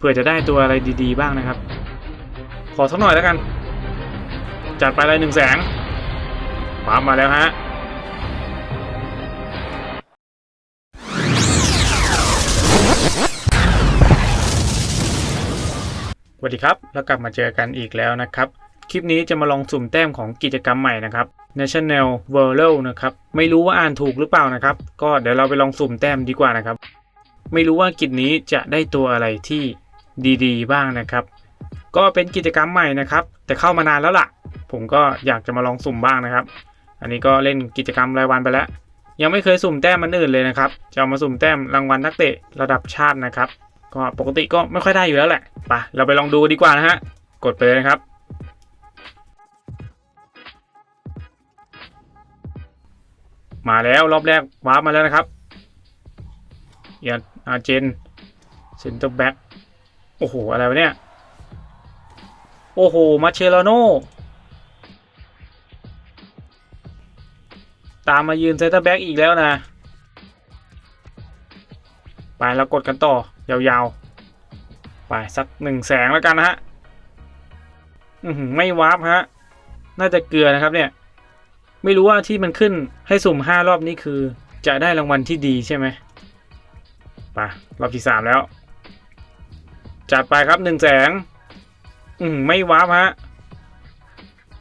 เผื่อจะได้ตัวอะไรดีๆบ้างนะครับ ขอสักหน่อยแล้วกัน จัดไปเลยหนึ่งแสงวาร์ปมาแล้วฮะสวัสดีครับ แล้วกลับมาเจอกันอีกแล้วนะครับ คลิปนี้จะมาลองสุ่มแต้มของกิจกรรมใหม่นะครับ National World นะครับ ไม่รู้ว่าอ่านถูกหรือเปล่านะครับ ก็เดี๋ยวเราไปลองสุ่มแต้มดีกว่านะครับ ไม่รู้ว่ากิจนี้จะได้ตัวอะไรที่ ดีๆ บ้างนะครับ ก็เป็นกิจกรรมใหม่นะครับ แต่เข้ามานานแล้วล่ะ ผมก็อยากจะมาลองสุ่มบ้างนะครับ อันนี้ก็เล่นกิจกรรมรายวันไปแล้ว ยังไม่เคยสุ่มแต้มมันอื่นเลยนะครับ จะเอามาสุ่มแต้มรางวัลนักเตะระดับชาตินะครับ ก็ปกติก็ไม่ค่อยได้อยู่แล้วแหละไปเราไปลองดูดีกว่านะฮะกดไปเลยนะครับมาแล้วรอบแรกวาร์ปมาแล้วนะครับเอียนอาเจนเซนเตอร์แบ็ก โอ้โห อะไรวะเนี่ย โอ้โห มาเชลโนตามมายืนเซนเตอร์แบ็กอีกแล้วนะ ไปเรากดกันต่อ ยาวๆ ไปสักหนึ่งแสงแล้วกันนะฮะอือหือไม่วาร์ปฮะ น่าจะเกลือนะครับเนี่ย ไม่รู้ว่าที่มันขึ้นให้สุ่มห้ารอบนี้คือ จะได้รางวัลที่ดีใช่ไหมไปรอบที่สามแล้ว จัดไปครับหนึ่งแสง อืมไม่วาร์ปฮะ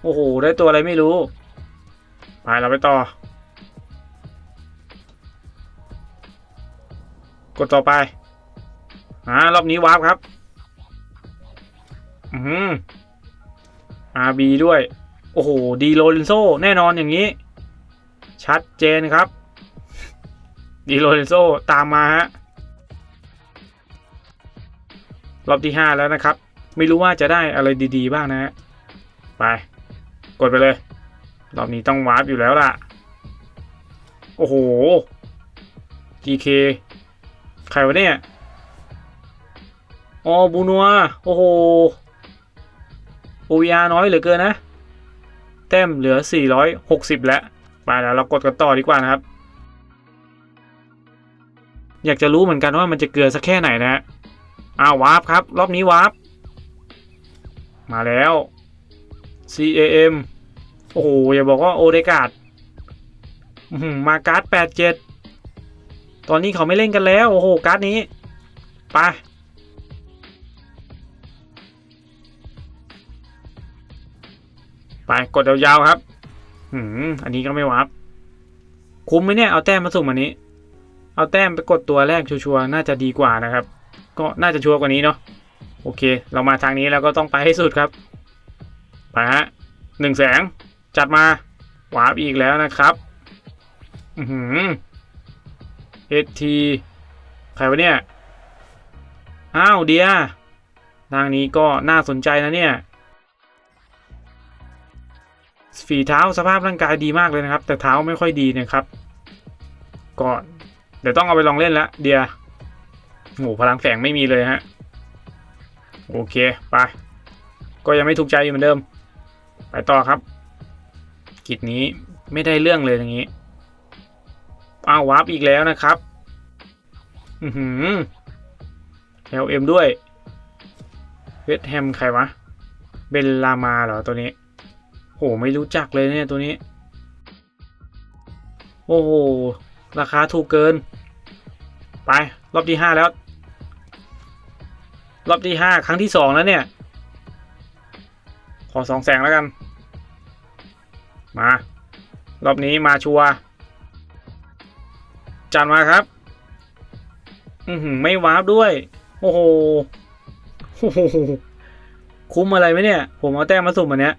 โอ้โห ได้ตัวอะไรไม่รู้ ไปเราไปต่อ กดต่อไป อ่ารอบนี้วาร์ปครับ อืม RB ด้วย โอ้โห ดีโรลเรนโซ แน่นอนอย่างนี้ ชัดเจนครับ ดีโรลเรนโซ ตามมาฮะ รอบที่ 5 แล้วนะครับ ไม่รู้ว่าจะได้อะไรดีๆ บ้างนะฮะไป กดไปเลย รอบนี้ต้องวาร์ปอยู่แล้วล่ะ โอ้โห GK ใครวะเนี่ยอ๋อบูนัว โอ้โห OVR น้อยเหลือเกินนะ แต้มเหลือ 460 แล้วไปแล้วเรากดกันต่อดีกว่านะครับ อยากจะรู้เหมือนกันว่ามันจะเกลือสักแค่ไหนนะฮะ อ้าววาร์ปครับ รอบนี้วาร์ปมาแล้ว CAM โอ้โห อย่าบอกว่าโอเดกาดมาการ์ด87ตอนนี้เขาไม่เล่นกันแล้ว โอ้โห การ์ดนี้ไปไป กดยาวๆครับหืม อันนี้ก็ไม่วับ คุ้มไหมเนี่ย เอาแต้มมาสุ่มอันนี้ เอาแต้มไปกดตัวแรกชัวร์ๆ น่าจะดีกว่านะครับ ก็น่าจะชัวร์กว่านี้เนาะโอเค เรามาทางนี้แล้วก็ต้องไปให้สุดครับไปฮะหนึ่งแสงจัดมาวาร์ปอีกแล้วนะครับ อือหือเอทีใครวะเนี่ย อ้าวเดียทางนี้ก็น่าสนใจนะเนี่ยฝีเท้าสภาพร่างกายดีมากเลยนะครับ แต่เท้าไม่ค่อยดีนะครับก็เดี๋ยวต้องเอาไปลองเล่นละเดีย โหพลังแฝงไม่มีเลยฮะ โอเค ไป ก็ยังไม่ถูกใจอยู่เหมือนเดิม ไปต่อครับ กิจนี้ไม่ได้เรื่องเลยอย่างนี้ อ้าววาร์ปอีกแล้วนะครับ อือหือ LM ด้วยเวทแฮมใครวะ เบลลามาเหรอตัวนี้ โหไม่รู้จักเลยเนี่ยตัวนี้ โอ้โห ราคาถูกเกิน ไป รอบที่ห้าแล้ว รอบที่ห้าครั้งที่สองแล้วเนี่ย ขอสองแสงแล้วกัน มา รอบนี้มาชัวจัดมาครับ อือหือไม่วาร์ปด้วย โอ้โหโอ้โหคุ้มอะไรไหมเนี่ย ผมเอาแต้มมาสุ่มอันเนี้ย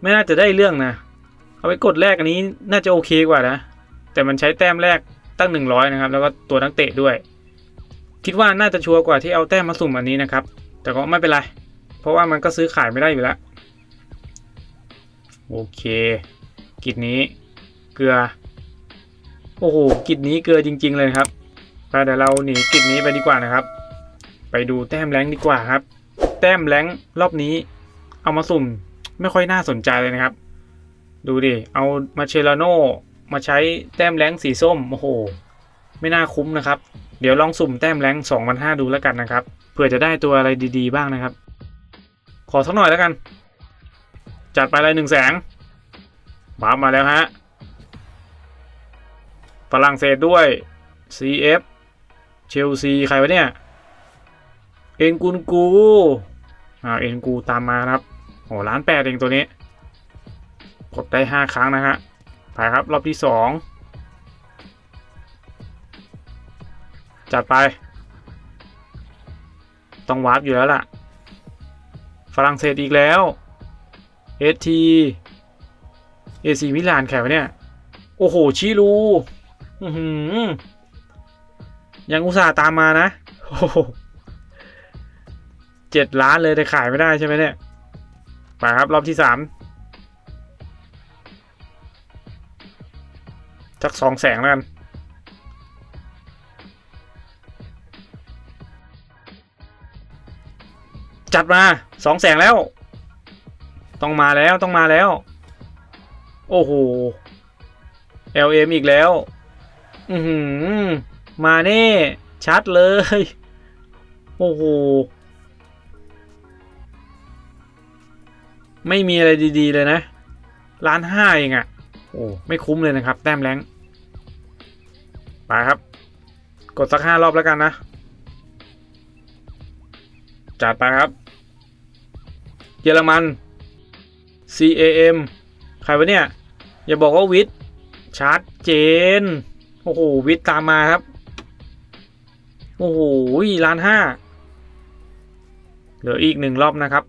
ไม่น่าจะได้เรื่องนะ เอาไปกดแรกอันนี้น่าจะโอเคกว่านะ แต่มันใช้แต้มแรกตั้ง100นะครับ แล้วก็ตัวนักเตะด้วย คิดว่าน่าจะชัวร์กว่าที่เอาแต้มมาสุ่มอันนี้นะครับ แต่ก็ไม่เป็นไร เพราะว่ามันก็ซื้อขายไม่ได้อยู่แล้ว โอเค กิจนี้เกลือ โอ้โห กิจนี้เกลือจริง ๆ เลยครับไปเดี๋ยวเราหนีกิจนี้ไปดีกว่านะครับ ไปดูแต้มแรงดีกว่าครับ แต้มแรงรอบนี้ เอามาสุ่มไม่ค่อยน่าสนใจเลยนะครับ ดูดิ เอามาเชลาโนมาใช้แต้มแรงสีส้ม โอ้โห ไม่น่าคุ้มนะครับ เดี๋ยวลองสุ่มแต้มแรงสองพันห้าดูแล้วกันนะครับ เผื่อจะได้ตัวอะไรดีๆบ้างนะครับ ขอสักหน่อยแล้วกัน จัดไปเลยหนึ่งแสงมามาแล้วฮะฝรั่งเศสด้วย CF เชลซีใครวะเนี่ย เอ็นกุนกู อ่า เอ็นกูตามมาครับ โอ้ล้านแปดเองตัวนี้ กดได้ 5 ครั้งนะฮะไปครับ รอบที่ 2 จัดไป ต้องวาร์ปอยู่แล้วล่ะ ฝรั่งเศสอีกแล้ว ST AC มิลานแข่งวเนี่ย โอ้โห ชิลูอื้อหือยังอุตส่าห์ตามมานะโอ้โหเจ็ดล้านเลยแต่ขายไม่ได้ใช่ไหมเนี่ย ไปครับรอบที่สามสักสองแสงแล้วกัน จัดมาสองแสงแล้ว ต้องมาแล้วต้องมาแล้ว โอ้โห LM อีกแล้ว อือหือมาแน่ชัดเลย โอ้โห ไม่มีอะไรดีๆเลยนะล้านห้าเองอะ่ะ โอ้ไม่คุ้มเลยนะครับ แต้มแรงไปครับ กดสักห้ารอบแล้วกันนะ จัดไปครับเยอรมัน CAM ใครวะเนี่ย อย่าบอกว่าวิทย์ชัดเจน โอ้โห วิทย์ตามมาครับ โอ้โหล้านห้าเหลืออีกหนึ่งรอบนะครับ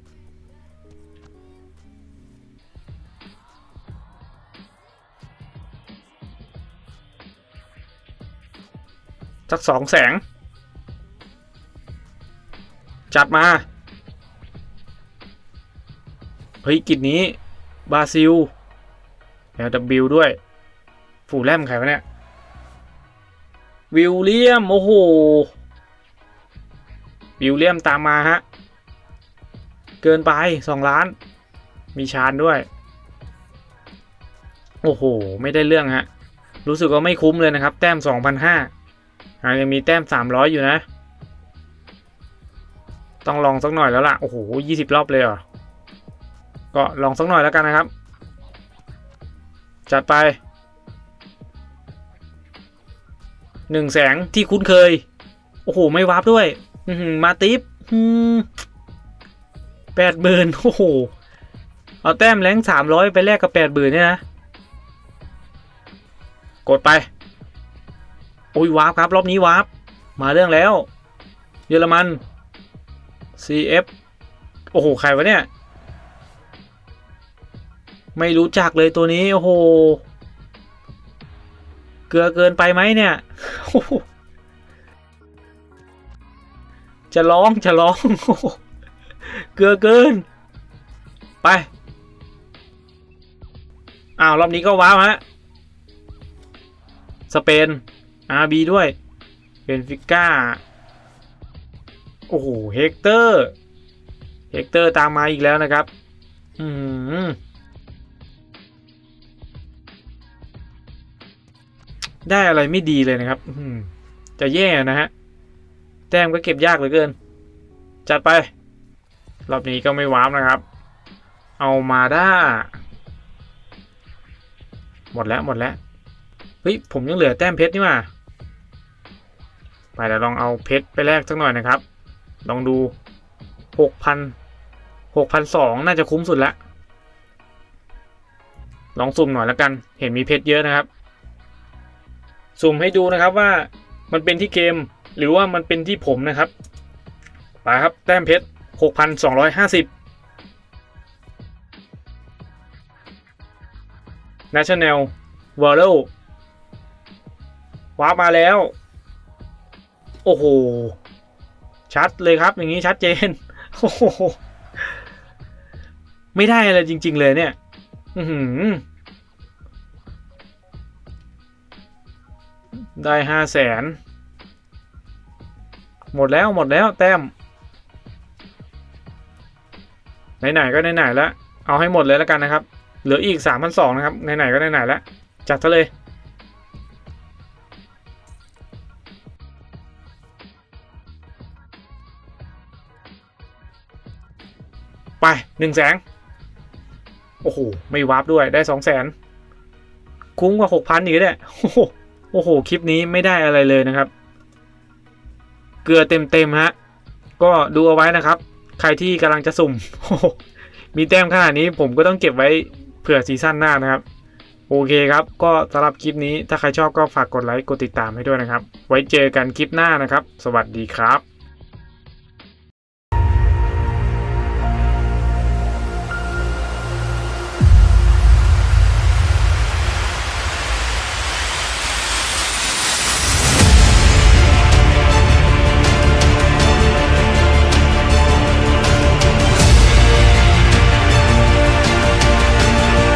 สักสองแสง จัดมา ฮ้ยกิจนี้บราซิล LW ด้วย ฟูแลมใครวะเนี่ย วิลเลียม โอ้โห วิลเลียมตามมาฮะ เกินไปสองล้าน มีชานด้วย โอ้โห ไม่ได้เรื่องฮะ รู้สึกว่าไม่คุ้มเลยนะครับ แต้มสองพันห้ายังมีแต้มสามร้อยอยู่นะ ต้องลองสักหน่อยแล้วล่ะ โอ้โหยี่สิบรอบเลยเหรอ ก็ลองสักหน่อยแล้วกันนะครับ จัดไปหนึ่งแสงที่คุ้นเคย โอ้โห ไม่วาร์ปด้วย อืมาติฟแปดหมื่นโอ้โห เอาแต้มแรงสามร้อยไปแลกกับแปดหมื่นเนี่ยนะ กดไป โอ้ยวาร์ปครับ รอบนี้วาร์ปมาเรื่องแล้ว เยอรมัน CF โอ้โห ใครวะเนี่ย ไม่รู้จักเลยตัวนี้ โอ้โห เกลือเกินไปไหมเนี่ย จะร้องจะร้อง เกลือเกิน ไปอ้าวรอบนี้ก็ว้าวฮะ สเปน RB ด้วยเบนฟิก้า โอ้โห เฮกเตอร์ เฮกเตอร์ตามมาอีกแล้วนะครับ อืม ได้อะไรไม่ดีเลยนะครับ อืจะแย่นะฮะ แต้มก็เก็บยากเหลือเกิน จัดไป รอบนี้ก็ไม่ว้ามนะครับ เอามาด้า หมดแล้วหมดแล้ว เฮ้ย ผมยังเหลือแต้มเพชรนี่มาไปเดี๋ยวลองเอาเพชรไปแลกสักหน่อยนะครับ ลองดูหกพันหกพันสองน่าจะคุ้มสุดละ ลองสุ่มหน่อยแล้วกัน เห็นมีเพชรเยอะนะครับ สุ่มให้ดูนะครับว่ามันเป็นที่เกมหรือว่ามันเป็นที่ผมนะครับไปครับแต้มเพชรหกพันสองร้อยห้าสิบ National w o l d วาร์มาแล้ว โอ้โห ชัดเลยครับ อย่างนี้ชัดเจน โอ้โห ไม่ได้อะไรจริง ๆ เลยเนี่ย อือหือ ได้ห้าแสนหมดแล้วหมดแล้วแต้ม ไหนๆก็ไหนๆแล้วเอาให้หมดเลยแล้วกันนะครับ เหลืออีกสามพันสองนะครับ ไหนๆก็ไหนๆแล้วจัดซะเลยไปหนึ่งแสนโอ้โห ไม่วาร์ปด้วยได้สองแสนคุ้มกว่าหกพันอีกเนี่ยโอ้โห อ้โห คลิปนี้ไม่ได้อะไรเลยนะครับ เกลือเต็มเต็มๆฮะ ก็ดูเอาไว้นะครับ ใครที่กำลังจะสุ่มโอ้โหมีแต้มขนาดนี้ผมก็ต้องเก็บไว้เผื่อซีซั่นหน้านะครับ โอเคครับ ก็สำหรับคลิปนี้ถ้าใครชอบก็ฝากกดไลค์ กดติดตามให้ด้วยนะครับ ไว้เจอกันคลิปหน้านะครับ สวัสดีครับ